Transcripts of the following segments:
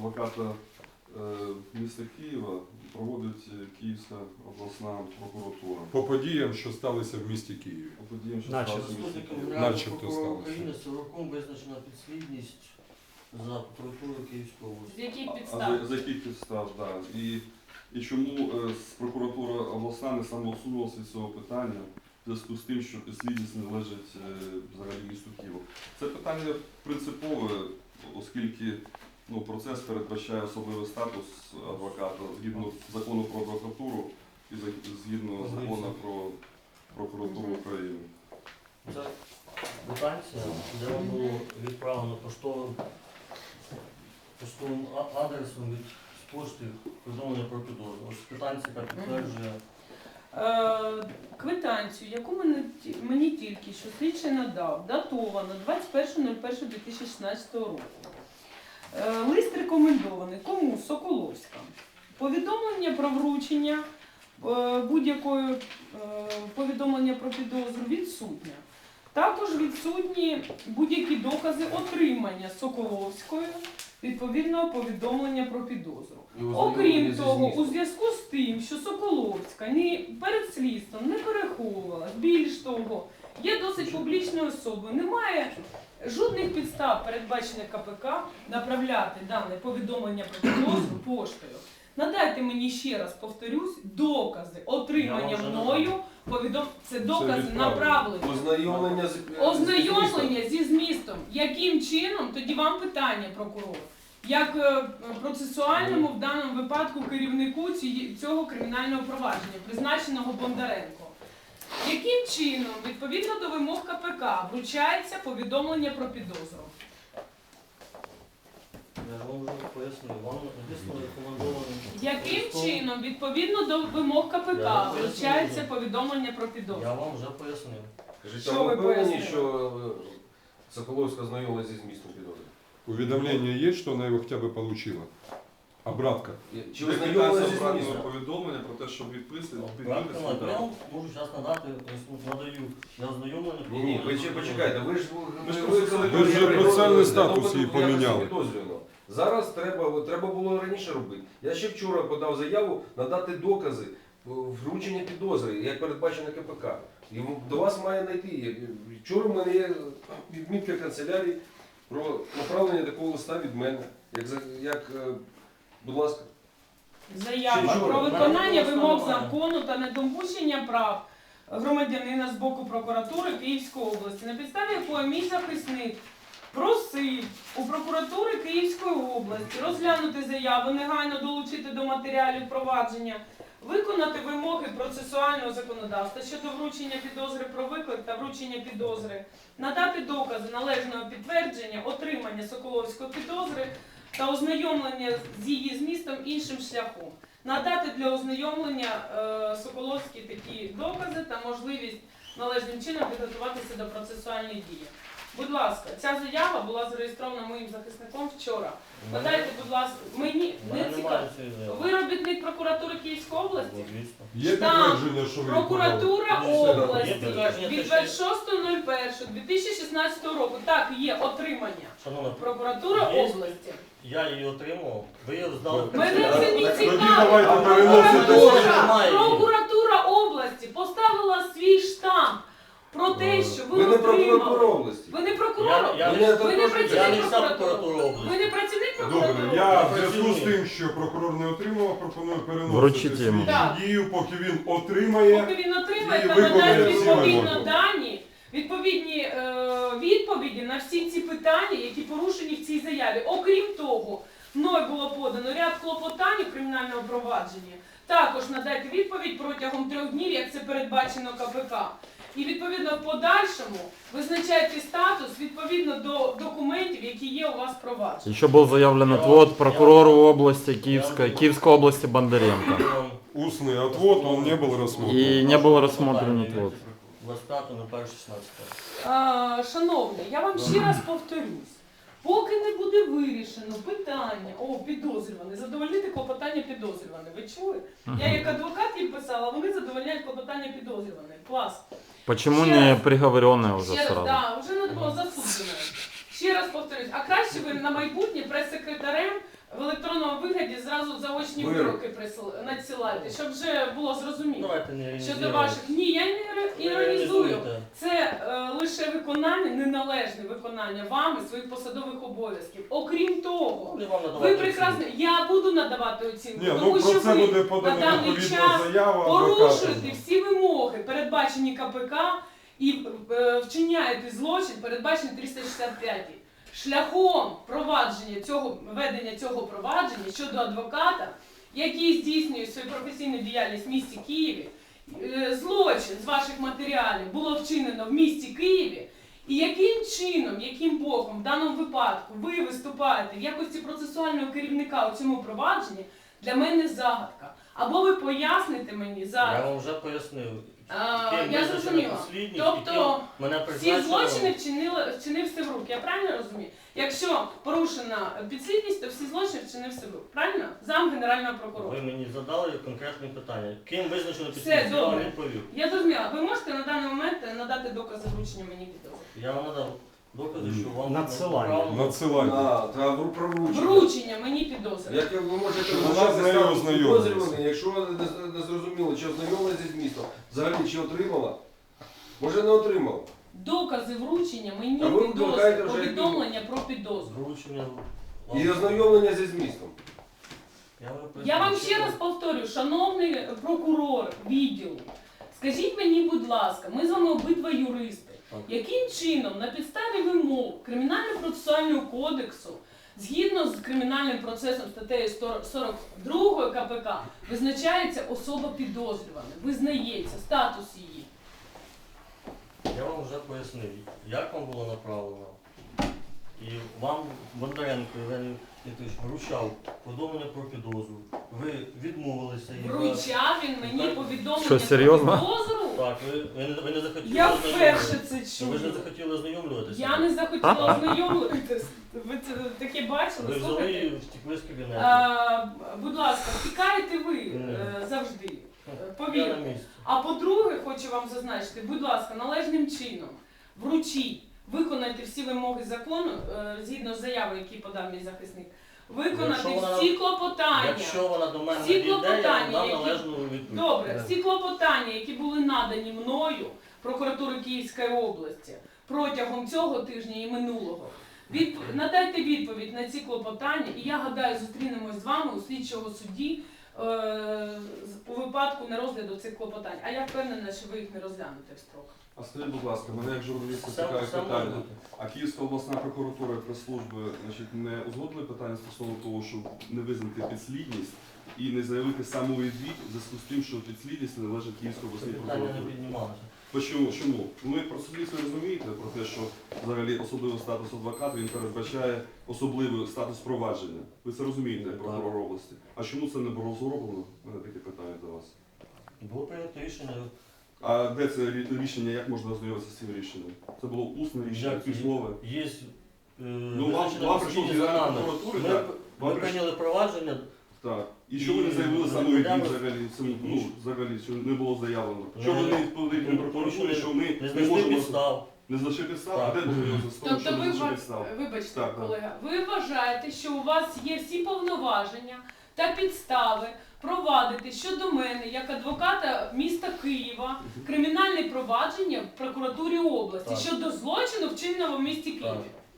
адвоката е, міста Києва проводить е, Київська обласна прокуратура. По подіям, що сталися в місті Києві. По подіям, що Начебто. сталося в місті Києві. Начебто сталося. України Сороком визначена підслідність за прокуратурою Київської З області. яких А підстав? за, за яких підстав, так. Да. І, і чому е, з прокуратура обласна не самоусунулася від цього питання в зв'язку з тим, що підслідність не належить е, взагалі місту Києву. Це питання принципове, оскільки ну, процес передбачає особливий статус адвоката згідно закону про адвокатуру і згідно закону про прокуратуру України. Це квитанція, де вам було відправлено поштовим, поштовим адресом від з пошти повідомлення про підозру. Ось квитанція, яка підтверджує Е, Квитанцію, яку мені тільки що слідчий надав, датовано 21.01.2016 року. Е, Лист рекомендований кому? Соколовська. Повідомлення про вручення е, будь-якої е, повідомлення про підозру відсутнє. Також відсутні будь-які докази отримання Соколовською відповідного повідомлення про підозру. Окрім того, у зв'язку з тим, що Соколовська ні перед слідством не переховувала, більш того, є досить публічною особою, немає жодних підстав, передбачених КПК, направляти дане повідомлення про підозру поштою. Надайте мені ще раз повторюсь, докази отримання мною повідом... Це докази направлення. Ознайомлення з Ознайомлення зі змістом. Яким чином, тоді вам питання, прокурор, як е, процесуальному в даному випадку керівнику цього кримінального провадження, призначеного Бондаренко. Яким чином, відповідно до вимог КПК, вручається повідомлення про підозру? Я вам вже пояснив, вам написано рекомендованим. Яким чином, відповідно до вимог КПК, Я вручається повідомлення про підозру? Я вам вже пояснив. Скажіть, Що а ви ви впевнені, пояснили? що е, Соколовська знайома зі змістом підозри? Уведомление есть, что она его хотя бы получила? Обратка. Чи ви обратного змістом? повідомлення про те, що відписи Правильно, я вам можу зараз надати, тобто надаю для ознайомлення. Ні, ні, ви ще почекайте, ви ж Ми ж коли ви ж процесуальний про статус її поміняли. Зараз треба, от треба було раніше робити. Я ще вчора подав заяву надати докази е, вручення підозри, як передбачено КПК. І до вас має знайти. Вчора в мене є відмітка канцелярії про направлення такого листа від мене. Як, за- як е, будь ласка. Заява Ще про виконання вимог закону та недопущення прав громадянина з боку прокуратури Київської області, на підставі якої мій захисник просив у прокуратури Київської області розглянути заяву, негайно долучити до матеріалів провадження, виконати вимоги процесуального законодавства щодо вручення підозри про виклик та вручення підозри, надати докази належного підтвердження, отримання Соколовської підозри та ознайомлення з її змістом іншим шляхом. Надати для ознайомлення е, Соколовській такі докази та можливість належним чином підготуватися до процесуальної дії. Будь ласка, ця заява була зареєстрована моїм захисником вчора. Надайте, будь ласка, мені не цікаво. Ви робітник прокуратури Київської області? Ну. Є Там підтвердження, що подав? Прокуратура області від 26.01.2016 року. Так, є отримання. Шановна, Прокуратура Є. області. я її отримав, ви її здали Мене це не Тоді цікаво. давайте переносити. Прокуратура, Немає її. прокуратура області поставила свій штамп про те, що ви Ви не прокуратура отримали. області. Ви не прокурор. Я, я, Ви не, не Ви не Я працівник я прокуратури. прокуратура області. Ви не працівник прокуратури. Добре, я в зв'язку з тим, що прокурор не отримав, пропоную переносити Вручити йому. слідчу Так. дію, поки він отримає. Поки він отримає І та виконує надасть всі відповідно вимоги. дані, відповідні е, відповіді на всі ці питання, які порушені в цій заяві. Окрім того, мною було подано ряд клопотань у кримінальному провадженні Також надайте відповідь протягом трьох днів, як це передбачено КПК. І відповідно в подальшому визначайте статус відповідно до документів, які є у вас в провадженні. Еще был заявлен отвод прокурору области Киевской, Киевской области Бондаренко. Устный отвод, он не был рассмотрен. И не был рассмотрен отвод. 25 на 1 16 А, Шановний, я вам ще раз повторюсь. Поки не буде вирішено питання, о, підозрюваний, задовольнити клопотання підозрюваний. Ви чули? Я як адвокат їм писала, вони задовольняють клопотання підозрюваний. Клас. Почему Ще не раз. вже уже Ще раз, сразу? да, вже не було засуджено. Ще раз повторюсь, а краще ви на майбутнє прес-секретарем Велик... заочні Вирок. вироки присил- надсилайте, щоб вже було зрозуміло. Давайте не Щодо ваших ні, я не іро- іронізую. Це е, лише виконання, неналежне виконання вами своїх посадових обов'язків. Окрім того, Ну, ви прекрасно, я буду надавати оцінку, Ні, ну тому про що це ви буде подана на даний відповідна час заява порушуєте всі вимоги, передбачені КПК, і е, вчиняєте злочин, передбачений 365 шляхом провадження цього ведення цього провадження щодо адвоката, який здійснює свою професійну діяльність в місті Києві. е, Злочин з ваших матеріалів було вчинено в місті Києві. І яким чином, яким боком в даному випадку ви виступаєте в якості процесуального керівника у цьому провадженні, для мене загадка. Або ви поясните мені Я зараз. вам вже пояснив. Я зрозуміла. Тобто, Всі злочини вчинили, вчинив Севрук, я правильно розумію? Якщо порушена підслідність, то всі злочини вчинив Севрук, правильно? Зам генерального прокурора. Ви мені задали конкретне питання. Ким визначено Все, підслідність? Я вам добре. відповів. Я зрозуміла, ви можете на даний момент надати докази вручення мені підозри? Я вам надав докази, що вам Надсилання. направлено. Надсилання. А, та вру- про вручення. Вручення мені підозри. Як ви можете Вона вважати з нею статус ознайомилась. підозрюваний, якщо ви не, не зрозуміли, чи ознайомилася зі змістом, взагалі чи отримала? Може не отримала? Докази вручення мені А ви підозри, вже повідомлення про підозру. Вручення. І ознайомлення зі змістом. Я вам, Я вам ще раз повторю, шановний прокурор відділу, скажіть мені, будь ласка, ми з вами обидва юристи. Яким чином на підставі вимог Кримінально-процесуального кодексу, згідно з кримінальним процесом статтею 42 КПК, визначається особа підозрювана, визнається статус її? Я вам вже пояснив, як вам було направлено. І вам Бондаренко Євгеній Вікторович вручав повідомлення про підозру. Ви відмовилися і Вручав він мені Так. повідомлення Що, серйозно? про підозру? Так, ви, ви, не- ви не захотіли Я ознайомлюватися. вперше це Ви ж не чую. захотіли ознайомлюватися. Я не захотіла ознайомитися. Ви це таке бачили? Ви взяли Слухайте. і втекли з кабінету. А, будь ласка, втікаєте ви е, завжди. Е, Я на Повірте. місці. А по-друге, хочу вам зазначити, будь ласка, належним чином вручіть, виконайте всі вимоги закону, е, згідно з заявою, які подав мій захисник. Виконати Якщо вона- всі клопотання. Якщо вона до мене Всі дійде, я клопотання, дам які- належну відповідь. Добре, всі клопотання, які були надані мною прокуратури Київської області протягом цього тижня і минулого. Відп... Надайте відповідь на ці клопотання, і я гадаю, зустрінемось з вами у слідчого судді е... з- у випадку нерозгляду цих клопотань. А я впевнена, що ви їх не розглянете в строк. А скажіть, будь ласка, мене як журналіста цікаве питання. А Київська обласна прокуратура і прес-служби значить, не узгодили питання стосовно того, щоб не визнати підслідність і не заявити самовідвід в зв'язку з тим, що підслідність належить Київській Це обласній питання не прокуратурі. піднімалося. Почому? Чому? Ну, ви про суддівство розумієте про те, що взагалі особливий статус адвоката він передбачає особливий статус провадження. Ви це розумієте, як прокурор області. А чому це не було зроблено? У мене таке питання до вас. Було прийнято рішення. А де це рі- рішення, як можна ознайомитися з цим рішенням? Це було усне рішення, Як письмове. Є е, Ну, вам, вам Генеральної прокуратури, Ми, так? ми Вам прийняли провадження. Так. І що ви не заявили не самовідвід прямо- взагалі? Цьому, ну, взагалі, що не було заявлено? Що ви не відповіли не- прокуратурі, що ми Не не знайшли можемо... підстав. Не знайшли підстав? А де докази з того, Тобто що не ви знайшли ва- підстав? вибачте, Так, так. колега, ви вважаєте, що у вас є всі повноваження та підстави провадити щодо мене як адвоката міста Києва кримінальне провадження в прокуратурі області Так. щодо злочину вчиненого в місті Києві.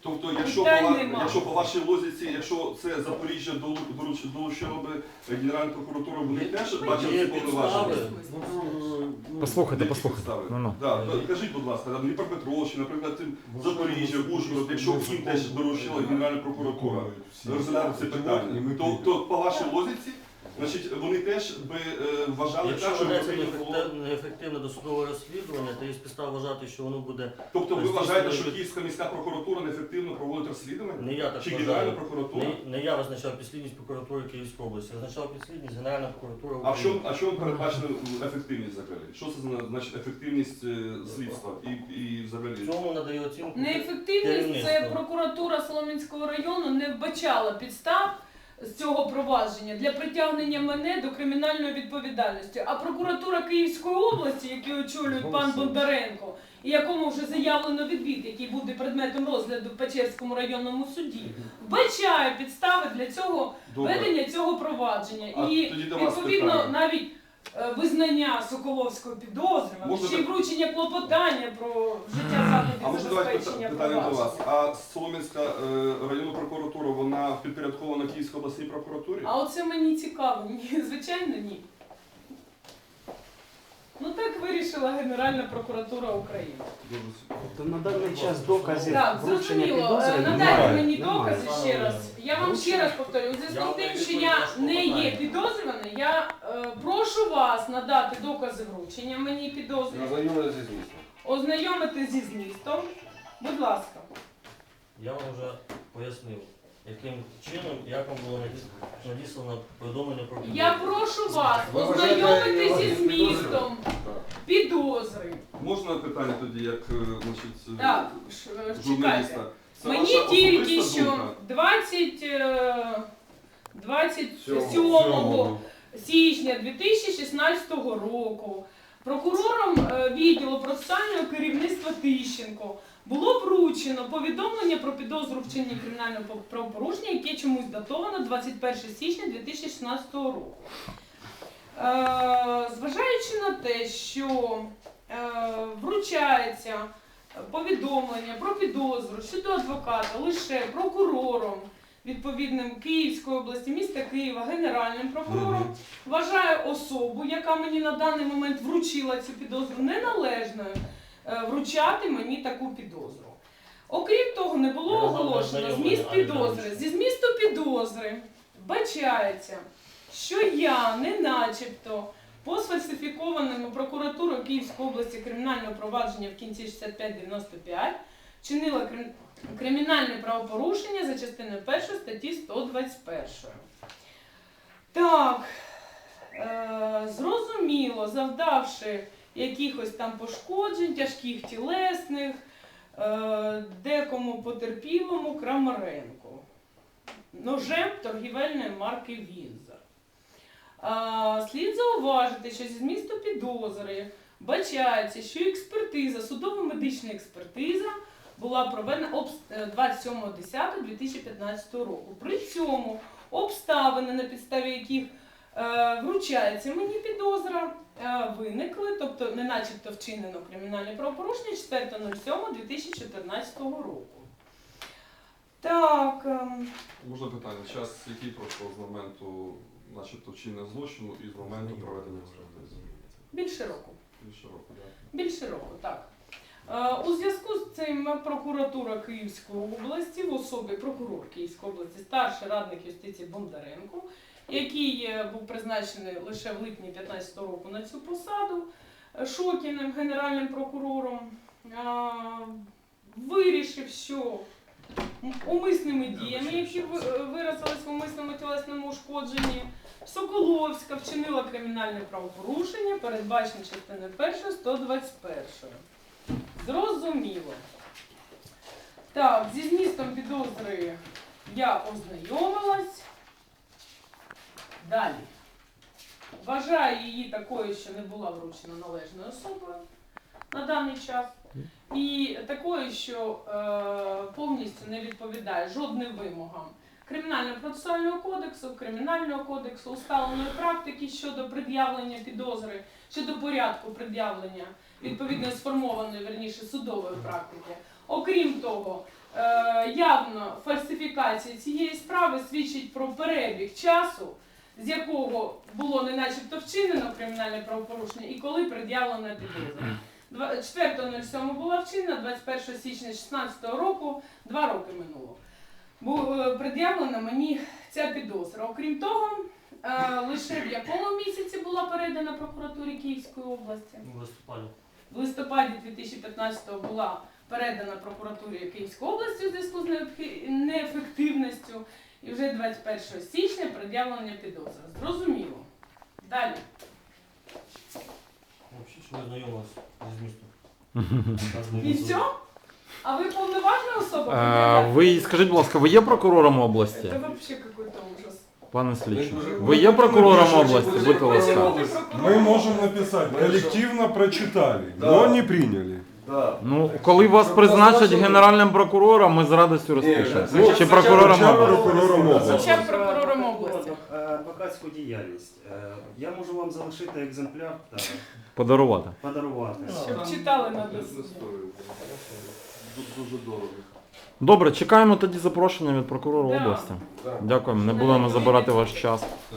Тобто, якщо по, Питань ва- нема. якщо по вашій логіці, якщо це Запоріжжя долу- до долучило би Генеральна прокуратура, вони теж бачили ці повноваження? підстави. Послухайте, послухайте. підстави? Ну, ну. Да, то Кажіть, будь ласка, там Дніпропетровщина, наприклад, тим Запоріжжя, Ужгород, якщо їм теж доручила Генеральна прокуратура розглянути це питання, то, то по вашій лозіці, значить, вони теж би е, вважали Якщо так, що ведеться потрібно було. неефективне, неефективне досудове розслідування, то є підстав вважати, що воно буде Тобто ви вважаєте, що Київська міська прокуратура неефективно проводить розслідування? не я так Чи вважаю. Генеральна прокуратура? Не, не я визначав підслідність прокуратури Київської області, визначав підслідність Генеральна прокуратура А в чому, а в чому передбачена ефективність взагалі? Що це за значить ефективність е, слідства і, і взагалі? В цьому надає оцінку Неефективність це керівництво. прокуратура Солом'янського району не вбачала підстав з цього провадження для притягнення мене до кримінальної відповідальності. А прокуратура Київської області, яку очолює пан Бондаренко, і якому вже заявлено відвід, який буде предметом розгляду в Печерському районному суді, вбачає підстави для цього Добре. ведення цього провадження. А і тоді до вас відповідно питання. навіть е, визнання Соколовського підозрюваного, Можна ще й так? вручення клопотання про вжиття А заходів може давайте забезпечення пита- питання до вас. провадження. А Солом'янська е, районна прокуратура, вона підпорядкована Київській обласній прокуратурі? А оце мені цікаво. Ні, звичайно, ні. Ну так вирішила Генеральна прокуратура України. Дуже цікаво. То на даний час доказів Так, вручення зрозуміло. підозри Е, Надайте немає. мені Немає. докази ще раз. Я вам ще раз повторю. У зв'язку з тим, що я не є клопотання. я е, вас надати докази вручення мені підозри, Ознайомлення зі змістом. ознайомити зі змістом. Будь ласка. Я вам вже пояснив, яким чином, як вам було надіс- надіслано повідомлення про. Я прошу вас Ви вважаєте, ознайомити зі змістом підозри. Можна питання тоді, як е, значить, е, Так, ш- е, чекайте. журналіста? Це Мені ваша тільки особиста що думка? 20, е, 27 Сьомого. Січня 2016 року прокурором е, відділу процесуального керівництва Тищенко було вручено повідомлення про підозру вчинення кримінального правопорушення, яке чомусь датовано 21 січня 2016 року. Е, Зважаючи на те, що е, вручається повідомлення про підозру щодо адвоката лише прокурором відповідним Київської області, міста Києва, генеральним прокурором, вважаю особу, яка мені на даний момент вручила цю підозру, неналежною е, вручати мені таку підозру. Окрім того, не було оголошено зміст підозри. Зі змісту підозри вбачається, що я не начебто по сфальсифікованому прокуратурою Київської області кримінального провадження в кінці 6595 чинила кримінальне правопорушення за частиною 1 статті 121. Так, е, зрозуміло, завдавши якихось там пошкоджень, тяжких тілесних, е, декому потерпілому Крамаренку, ножем торгівельної марки Вінзор. А, слід зауважити, що зі змісту підозри бачається, що експертиза, судово-медична експертиза була проведена обс- е, 27.10.2015 року. При цьому обставини, на підставі яких е, вручається мені підозра, е, виникли, тобто не начебто вчинено кримінальне правопорушення 4.07.2014 року. Так. ем, Можна питання? Час який пройшов з моменту начебто вчинення злочину і з моменту проведення експертизи? Більше року. Більше року, так. Більше року, так. Е, У зв'язку з цим прокуратура Київської області в особі прокурор Київської області, старший радник юстиції Бондаренко, який був призначений лише в липні 2015 року на цю посаду Шокіним генеральним прокурором, е, вирішив, що умисними діями, які ви- виразились в умисному тілесному ушкодженні, Соколовська вчинила кримінальне правопорушення, передбачене частиною 1 121. Зрозуміло. Так, зі змістом підозри я ознайомилась. Далі. Вважаю її такою, що не була вручена належною особою на даний час. І такою, що е, повністю не відповідає жодним вимогам Кримінального процесуального кодексу, Кримінального кодексу, усталеної практики щодо пред'явлення підозри, щодо порядку пред'явлення відповідно сформованої, верніше, судової практики. Окрім того, е, явно фальсифікація цієї справи свідчить про перебіг часу, з якого було не начебто вчинено кримінальне правопорушення і коли пред'явлена підозра. Два- 4.07 була вчинена, 21 січня 2016 року, два роки минуло. Е, пред'явлена мені ця підозра. Окрім того, е, лише в якому місяці була передана прокуратурі Київської області? В листопаді. В листопаді 2015-го була передана прокуратурі Київської області у зв'язку з неефективністю. І вже 21 січня пред'явлення підозри. Зрозуміло. Далі. Взагалі, що ви знайомились зі змістом. І все? А ви повноважна особа? Е, ви скажіть, будь ласка, ви є прокурором області? Це взагалі какой-то ужас. Пане слідчий. Ви є прокурором області, будьте ми дуже- ласкаві. Мы можем написать, коллективно прочитали, но не приняли. Да. Ну, коли вас призначать генеральним прокурором, ми з радістю розпишемося. ну, Чи прокурором хоча б області. прокурором області. Хоча Хоча б прокурором області. Адвокатську діяльність. Е, Я можу вам залишити екземпляр та Подарувати. подарувати. Щоб читали на досвіді. Дуже дорого. Добре, чекаємо тоді запрошення від прокурора Да. області. Да. Дякуємо, не будемо забирати ваш час. Е,